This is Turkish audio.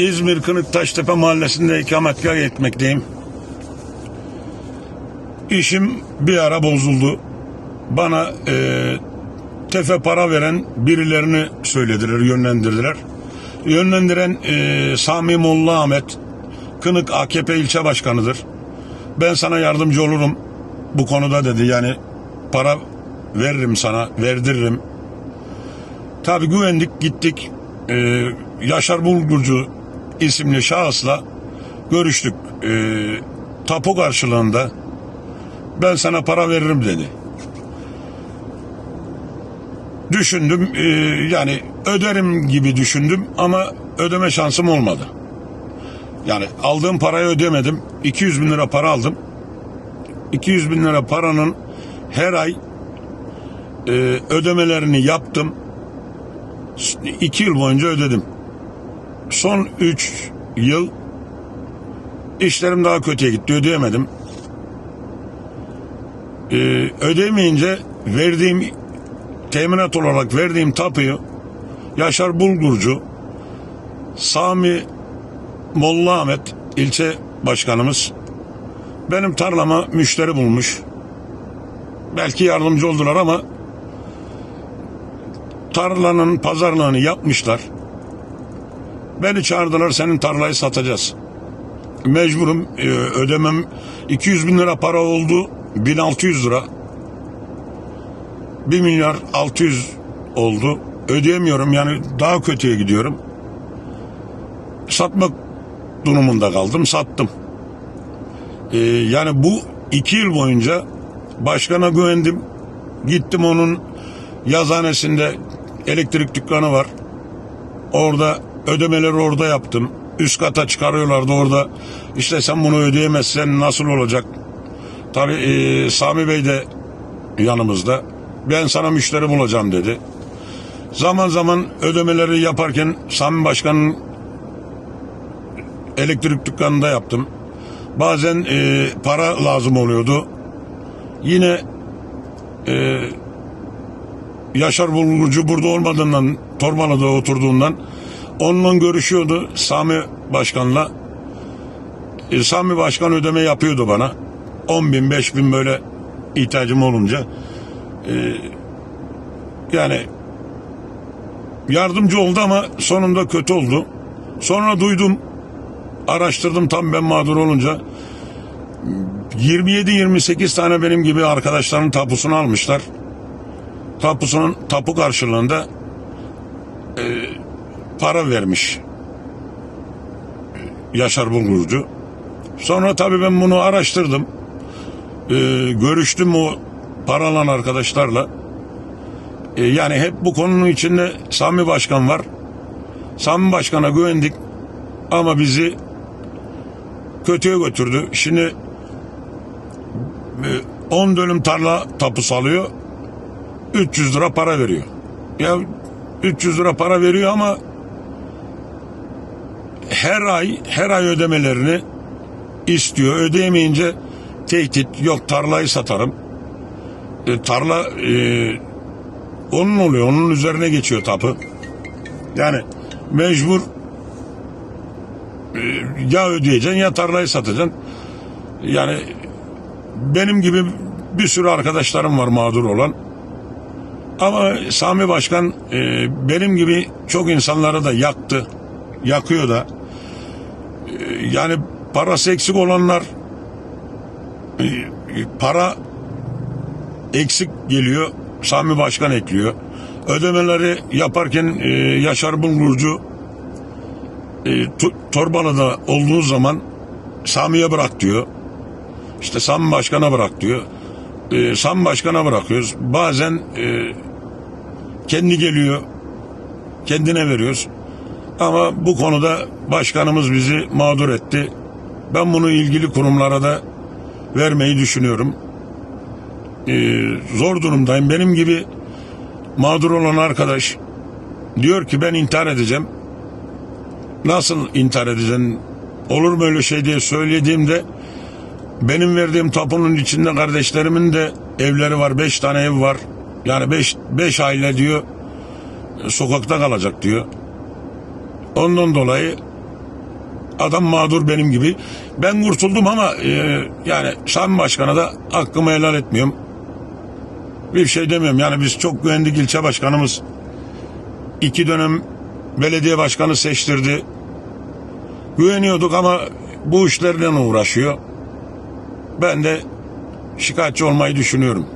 İzmir Kınıktaştepe mahallesinde ikametgah etmekteyim. İşim bir ara bozuldu. Bana e, tefe para veren birilerini söylediler, yönlendirdiler. Yönlendiren e, Sami Molla Ahmet, Kınık AKP ilçe başkanıdır. Ben sana yardımcı olurum bu konuda dedi. Yani para veririm sana, verdiririm. Tabi güvendik gittik. Ee, Yaşar Bulgurcu isimli şahısla görüştük. Ee, tapu karşılığında ben sana para veririm dedi. Düşündüm ee, yani öderim gibi düşündüm ama ödeme şansım olmadı. Yani aldığım parayı ödemedim. 200 bin lira para aldım. 200 bin lira paranın her ay e, ödemelerini yaptım. İki yıl boyunca ödedim. Son üç yıl işlerim daha kötüye gitti. Ödeyemedim. Ee, ödemeyince verdiğim teminat olarak verdiğim tapuyu Yaşar Bulgurcu Sami Molla Ahmet ilçe başkanımız benim tarlama müşteri bulmuş. Belki yardımcı oldular ama tarlanın pazarlığını yapmışlar. Beni çağırdılar senin tarlayı satacağız. Mecburum e, ödemem 200 bin lira para oldu 1600 lira. 1 milyar 600 oldu. Ödeyemiyorum yani daha kötüye gidiyorum. Satmak durumunda kaldım sattım. E, yani bu iki yıl boyunca başkana güvendim. Gittim onun yazhanesinde elektrik dükkanı var. Orada ödemeleri orada yaptım. Üst kata çıkarıyorlardı orada. İşte sen bunu ödeyemezsen nasıl olacak? Tabii e, Sami Bey de yanımızda. Ben sana müşteri bulacağım dedi. Zaman zaman ödemeleri yaparken Sami Başkan'ın elektrik dükkanında yaptım. Bazen e, para lazım oluyordu. Yine e, Yaşar Bulgurcu burada olmadığından, Torbalı'da oturduğundan onunla görüşüyordu Sami Başkan'la. E, Sami Başkan ödeme yapıyordu bana. 10 bin, 5 bin böyle ihtiyacım olunca. E, yani yardımcı oldu ama sonunda kötü oldu. Sonra duydum, araştırdım tam ben mağdur olunca. 27-28 tane benim gibi arkadaşların tapusunu almışlar tapusunun tapu karşılığında e, para vermiş Yaşar Bulgurcu. Sonra tabii ben bunu araştırdım. E, görüştüm o paralan arkadaşlarla. E, yani hep bu konunun içinde Sami Başkan var. Sami Başkan'a güvendik ama bizi kötüye götürdü. Şimdi e, 10 dönüm tarla tapusu alıyor. 300 lira para veriyor. Ya 300 lira para veriyor ama her ay her ay ödemelerini istiyor. Ödeyemeyince tehdit yok tarlayı satarım. E, tarla e, onun oluyor. Onun üzerine geçiyor tapu. Yani mecbur e, ya ödeyeceksin ya tarlayı satacaksın. Yani benim gibi bir sürü arkadaşlarım var mağdur olan. Ama Sami Başkan e, benim gibi çok insanları da yaktı. Yakıyor da. Yani parası eksik olanlar e, para eksik geliyor. Sami Başkan ekliyor. Ödemeleri yaparken e, Yaşar Bulgurcu e, Torbalı'da olduğu zaman Sami'ye bırak diyor. İşte Sami Başkan'a bırak diyor. E, Sami Başkan'a bırakıyoruz. Bazen e, kendi geliyor. Kendine veriyoruz. Ama bu konuda başkanımız bizi mağdur etti. Ben bunu ilgili kurumlara da vermeyi düşünüyorum. Ee, zor durumdayım. Benim gibi mağdur olan arkadaş diyor ki ben intihar edeceğim. Nasıl intihar edeceğim? Olur mu öyle şey diye söylediğimde benim verdiğim tapunun içinde kardeşlerimin de evleri var. Beş tane ev var. Yani beş, beş aile diyor sokakta kalacak diyor. Ondan dolayı Adam mağdur benim gibi. Ben kurtuldum ama e, yani Sami Başkan'a da hakkımı helal etmiyorum. Bir şey demiyorum. Yani biz çok güvendik ilçe başkanımız. iki dönem belediye başkanı seçtirdi. Güveniyorduk ama bu işlerle uğraşıyor. Ben de şikayetçi olmayı düşünüyorum.